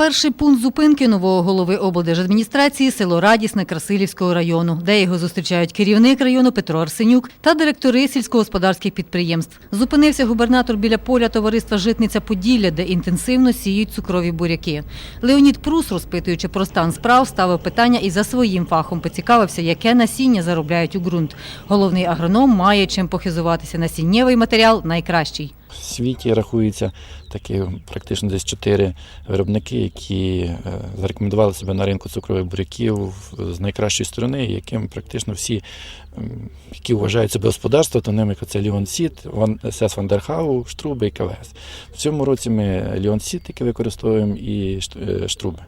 Перший пункт зупинки нового голови облдержадміністрації – село Радісне Красилівського району, де його зустрічають керівник району Петро Арсенюк та директори сільськогосподарських підприємств. Зупинився губернатор біля поля товариства Житниця Поділля, де інтенсивно сіють цукрові буряки. Леонід Прус, розпитуючи про стан справ, ставив питання і за своїм фахом поцікавився, яке насіння заробляють у ґрунт. Головний агроном має чим похизуватися. Насіннєвий матеріал найкращий. В світі рахується такі практично десь чотири виробники, які е, зарекомендували себе на ринку цукрових буряків з найкращої сторони, яким практично всі, які вважають себе господарство, то ними це Ліон Сіт, СС Вандерхау, Штруби і КВС. В цьому році ми Ліон Сіт тільки використовуємо і е, Штруби.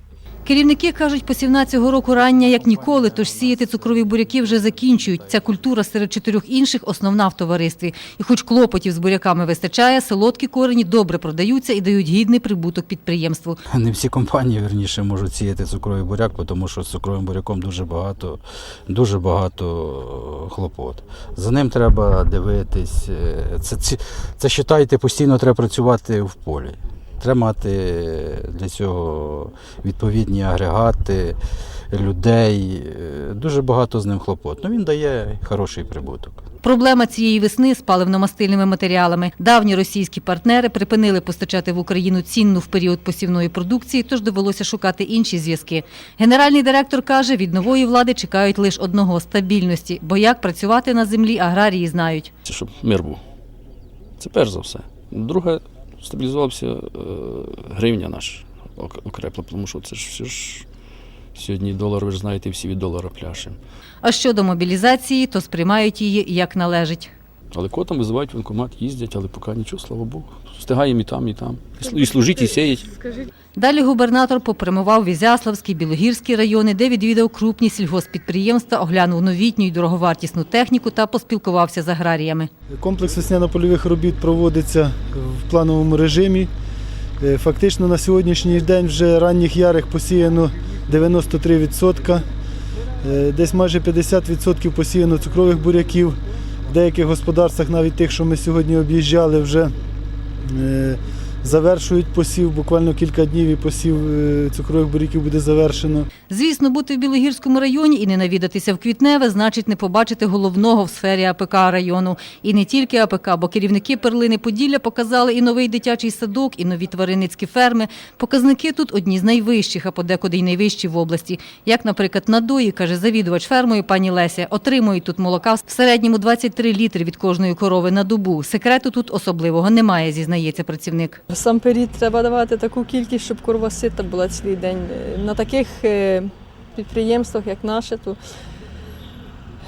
Керівники кажуть, посівна цього року рання як ніколи, тож сіяти цукрові буряки вже закінчують. Ця культура серед чотирьох інших основна в товаристві. І хоч клопотів з буряками вистачає, солодкі корені добре продаються і дають гідний прибуток підприємству. Не всі компанії верніше можуть сіяти цукровий буряк, тому що з цукровим буряком дуже багато, дуже багато е, хлопот. За ним треба дивитись. е, Це, це, це считайте, постійно треба працювати в полі. Треба мати для цього відповідні агрегати, людей. Дуже багато з ним хлопот. Ну він дає хороший прибуток. Проблема цієї весни з паливно-мастильними матеріалами. Давні російські партнери припинили постачати в Україну цінну в період посівної продукції, тож довелося шукати інші зв'язки. Генеральний директор каже, від нової влади чекають лише одного стабільності, бо як працювати на землі аграрії знають. Це щоб мир був. Це перш за все. Друге, стабілізувався е, гривня наш ок- окрепла, тому що це ж все ж сьогодні долар, ви ж знаєте, всі від долара пляшем. А щодо мобілізації, то сприймають її як належить. Але кого там визивають в воєнкомат, їздять, але поки нічого, слава Богу. Встигаємо і там, і там. І служіть, І служить, і сіять. Далі губернатор попрямував в Ізяславський, Білогірський райони, де відвідав крупні сільгоспідприємства, оглянув новітню й дороговартісну техніку та поспілкувався з аграріями. Комплекс весняно-польових робіт проводиться в плановому режимі. Е, Фактично на сьогоднішній день вже ранніх ярих посіяно 93%, Е, десь майже 50% посіяно цукрових буряків. В деяких господарствах, навіть тих, що ми сьогодні об'їжджали, вже е, завершують посів. Буквально кілька днів і посів е, цукрових буряків буде завершено. Звісно, бути в Білогірському районі і не навідатися в Квітневе значить не побачити головного в сфері АПК району. І не тільки АПК, бо керівники перлини Поділля показали і новий дитячий садок, і нові тваринницькі ферми. Показники тут одні з найвищих, а подекуди й найвищі в області. Як, наприклад, надої, каже завідувач фермою пані Леся, отримують тут молока в середньому 23 літри від кожної корови на добу. Секрету тут особливого немає, зізнається працівник. Насамперед треба давати таку кількість, щоб корова сита була цілий день. Е, На таких е, підприємствах, як наше, то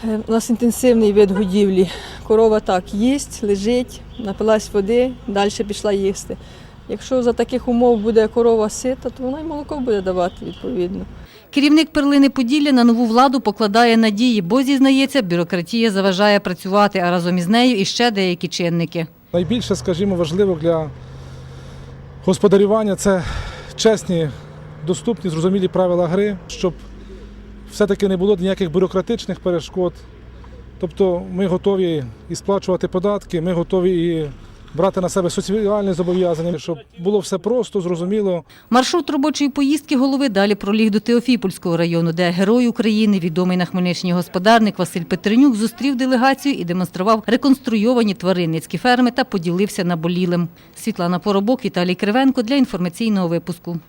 е, у нас інтенсивний вид годівлі. Корова так їсть, лежить, напилась води, далі пішла їсти. Якщо за таких умов буде корова сита, то вона й молоко буде давати відповідно. Керівник перлини Поділля на нову владу покладає надії, бо зізнається, бюрократія заважає працювати, а разом із нею і ще деякі чинники. Найбільше, скажімо, важливо для господарювання це чесні, доступні, зрозумілі правила гри, щоб все-таки не було ніяких бюрократичних перешкод. Тобто ми готові і сплачувати податки, ми готові і брати на себе соціальні зобов'язання, щоб було все просто, зрозуміло. Маршрут робочої поїздки голови далі проліг до Теофіпольського району, де герой України, відомий на Хмельниччині господарник Василь Петренюк, зустрів делегацію і демонстрував реконструйовані тваринницькі ферми та поділився наболілим. Світлана Поробок, Віталій Кривенко для інформаційного випуску.